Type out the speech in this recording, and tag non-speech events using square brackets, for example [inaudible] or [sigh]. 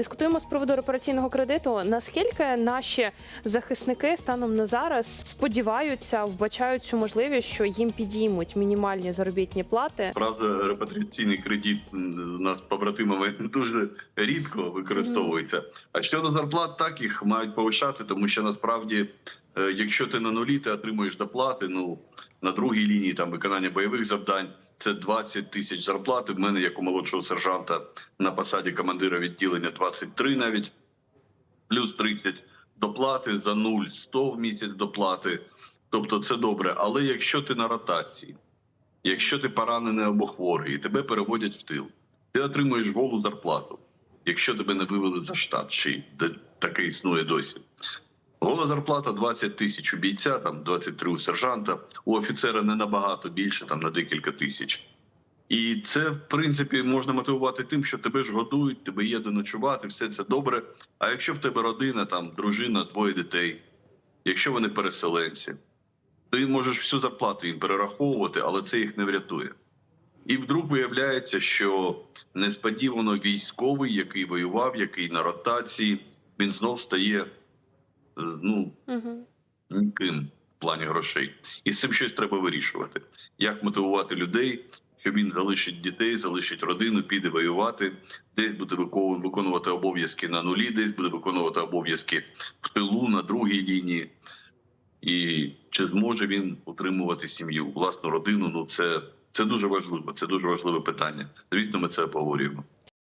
Дискутуємо з приводу репараційного кредиту. Наскільки наші захисники станом на зараз сподіваються, вбачають цю можливість, що їм підіймуть мінімальні заробітні плати? Правда, репатріаційний кредит у нас побратимами [laughs] дуже рідко використовується. А щодо зарплат, так їх мають повишати, тому що насправді, е, якщо ти на нулі, ти отримуєш доплати. Ну на другій лінії там виконання бойових завдань. Це 20 тисяч зарплати. В мене, як у молодшого сержанта, на посаді командира відділення 23 навіть, плюс 30 доплати за нуль, 100 в місяць доплати. Тобто це добре. Але якщо ти на ротації, Якщо ти поранений або хворий і тебе переводять в тил, ти отримуєш голу зарплату, якщо тебе не вивели за штат, де- таке існує досі. Гола зарплата 20 тисяч у бійця, там 23 у сержанта, у офіцера не набагато більше, там на декілька тисяч. І це, в принципі, можна мотивувати тим, що тебе ж годують, тебе є де ночувати, все це добре. А якщо в тебе родина, там дружина, двоє дітей, якщо вони переселенці, ти можеш всю зарплату їм перераховувати, але це їх не врятує. І вдруг виявляється, що несподівано військовий, який воював, який на ротації, він знов стає ну Угу. ніким в плані грошей. І з цим щось треба вирішувати. Як мотивувати людей, що він залишить дітей, залишить родину, піде воювати, десь буде виконувати, виконувати обов'язки на нулі, десь буде виконувати обов'язки в тилу на другій лінії. І чи зможе він утримувати сім'ю, власну родину? Ну це, це дуже важливо. Це дуже важливе питання. Звісно, ми це обговорюємо.